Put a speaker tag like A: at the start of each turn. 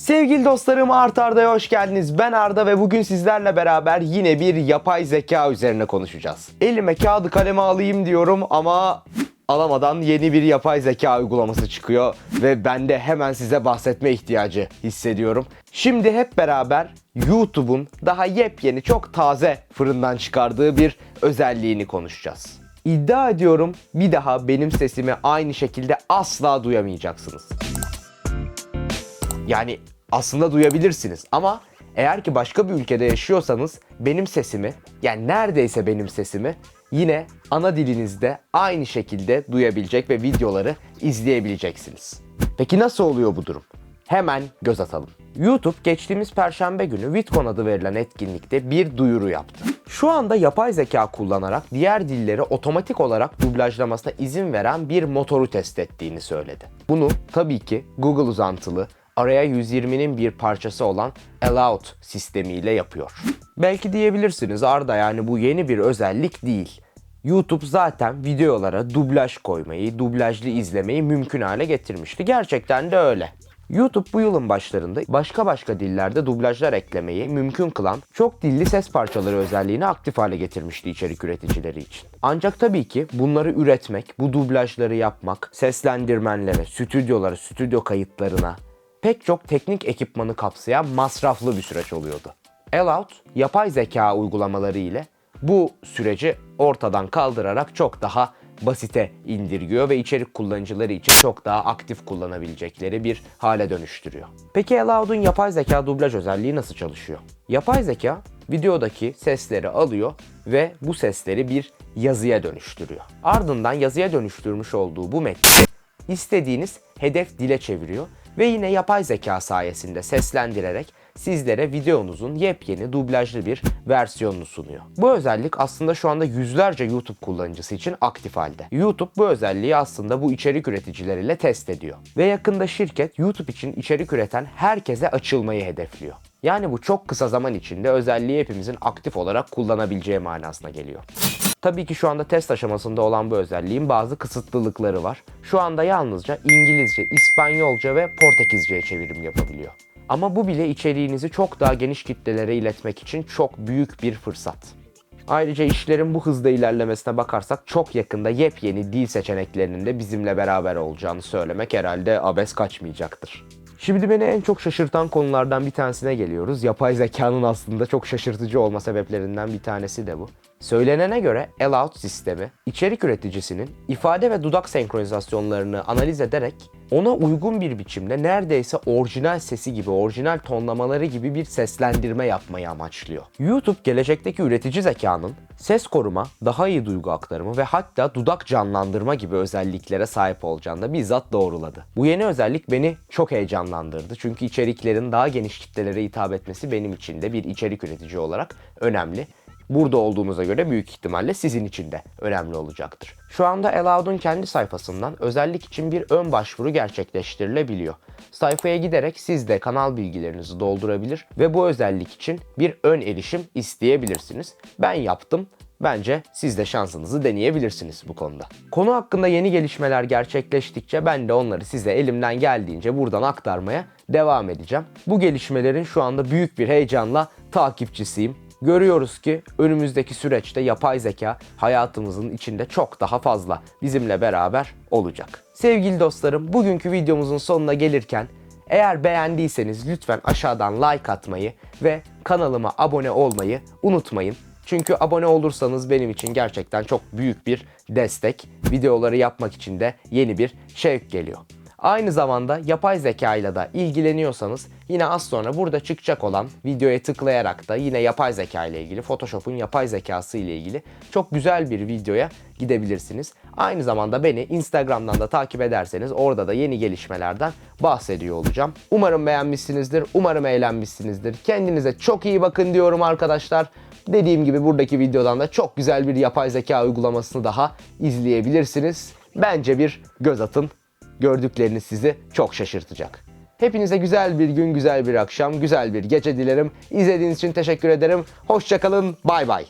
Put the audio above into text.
A: Sevgili dostlarım Art Arda'ya hoş geldiniz. Ben Arda ve bugün sizlerle beraber yine bir yapay zeka üzerine konuşacağız. Elime kağıdı kaleme alayım diyorum ama alamadan yeni bir yapay zeka uygulaması çıkıyor ve ben de hemen size bahsetme ihtiyacı hissediyorum. Şimdi hep beraber YouTube'un daha yepyeni çok taze fırından çıkardığı bir özelliğini konuşacağız. İddia ediyorum bir daha benim sesimi aynı şekilde asla duyamayacaksınız. Yani aslında duyabilirsiniz ama eğer ki başka bir ülkede yaşıyorsanız benim sesimi yani neredeyse benim sesimi yine ana dilinizde aynı şekilde duyabilecek ve videoları izleyebileceksiniz. Peki nasıl oluyor bu durum? Hemen göz atalım. YouTube geçtiğimiz perşembe günü VidCon adı verilen etkinlikte bir duyuru yaptı. Şu anda yapay zeka kullanarak diğer dilleri otomatik olarak dublajlamasına izin veren bir motoru test ettiğini söyledi. Bunu tabii ki Google uzantılı araya 120'nin bir parçası olan Allout sistemiyle yapıyor. Belki diyebilirsiniz Arda yani bu yeni bir özellik değil. YouTube zaten videolara dublaj koymayı, dublajlı izlemeyi mümkün hale getirmişti. Gerçekten de öyle. YouTube bu yılın başlarında başka başka dillerde dublajlar eklemeyi mümkün kılan çok dilli ses parçaları özelliğini aktif hale getirmişti içerik üreticileri için. Ancak tabii ki bunları üretmek, bu dublajları yapmak, seslendirmenlere, stüdyolara, stüdyo kayıtlarına pek çok teknik ekipmanı kapsayan masraflı bir süreç oluyordu. Allout, yapay zeka uygulamaları ile bu süreci ortadan kaldırarak çok daha basite indirgiyor ve içerik kullanıcıları için çok daha aktif kullanabilecekleri bir hale dönüştürüyor. Peki Allout'un yapay zeka dublaj özelliği nasıl çalışıyor? Yapay zeka videodaki sesleri alıyor ve bu sesleri bir yazıya dönüştürüyor. Ardından yazıya dönüştürmüş olduğu bu metni istediğiniz hedef dile çeviriyor ve yine yapay zeka sayesinde seslendirerek sizlere videonuzun yepyeni dublajlı bir versiyonunu sunuyor. Bu özellik aslında şu anda yüzlerce YouTube kullanıcısı için aktif halde. YouTube bu özelliği aslında bu içerik üreticileriyle test ediyor. Ve yakında şirket YouTube için içerik üreten herkese açılmayı hedefliyor. Yani bu çok kısa zaman içinde özelliği hepimizin aktif olarak kullanabileceği manasına geliyor. Tabii ki şu anda test aşamasında olan bu özelliğin bazı kısıtlılıkları var. Şu anda yalnızca İngilizce, İspanyolca ve Portekizce'ye çevirim yapabiliyor. Ama bu bile içeriğinizi çok daha geniş kitlelere iletmek için çok büyük bir fırsat. Ayrıca işlerin bu hızda ilerlemesine bakarsak çok yakında yepyeni dil seçeneklerinin de bizimle beraber olacağını söylemek herhalde abes kaçmayacaktır. Şimdi beni en çok şaşırtan konulardan bir tanesine geliyoruz. Yapay zekanın aslında çok şaşırtıcı olma sebeplerinden bir tanesi de bu. Söylenene göre Allout sistemi içerik üreticisinin ifade ve dudak senkronizasyonlarını analiz ederek ona uygun bir biçimde neredeyse orijinal sesi gibi, orijinal tonlamaları gibi bir seslendirme yapmayı amaçlıyor. YouTube gelecekteki üretici zekanın ses koruma, daha iyi duygu aktarımı ve hatta dudak canlandırma gibi özelliklere sahip olacağını da bizzat doğruladı. Bu yeni özellik beni çok heyecanlandırdı. Çünkü içeriklerin daha geniş kitlelere hitap etmesi benim için de bir içerik üretici olarak önemli burada olduğunuza göre büyük ihtimalle sizin için de önemli olacaktır. Şu anda Alloud'un kendi sayfasından özellik için bir ön başvuru gerçekleştirilebiliyor. Sayfaya giderek siz de kanal bilgilerinizi doldurabilir ve bu özellik için bir ön erişim isteyebilirsiniz. Ben yaptım. Bence siz de şansınızı deneyebilirsiniz bu konuda. Konu hakkında yeni gelişmeler gerçekleştikçe ben de onları size elimden geldiğince buradan aktarmaya devam edeceğim. Bu gelişmelerin şu anda büyük bir heyecanla takipçisiyim. Görüyoruz ki önümüzdeki süreçte yapay zeka hayatımızın içinde çok daha fazla bizimle beraber olacak. Sevgili dostlarım bugünkü videomuzun sonuna gelirken eğer beğendiyseniz lütfen aşağıdan like atmayı ve kanalıma abone olmayı unutmayın. Çünkü abone olursanız benim için gerçekten çok büyük bir destek. Videoları yapmak için de yeni bir şevk geliyor. Aynı zamanda yapay zeka ile de ilgileniyorsanız yine az sonra burada çıkacak olan videoya tıklayarak da yine yapay zeka ile ilgili Photoshop'un yapay zekası ile ilgili çok güzel bir videoya gidebilirsiniz. Aynı zamanda beni Instagram'dan da takip ederseniz orada da yeni gelişmelerden bahsediyor olacağım. Umarım beğenmişsinizdir, umarım eğlenmişsinizdir. Kendinize çok iyi bakın diyorum arkadaşlar. Dediğim gibi buradaki videodan da çok güzel bir yapay zeka uygulamasını daha izleyebilirsiniz. Bence bir göz atın gördükleriniz sizi çok şaşırtacak. Hepinize güzel bir gün, güzel bir akşam, güzel bir gece dilerim. İzlediğiniz için teşekkür ederim. Hoşçakalın, bay bay.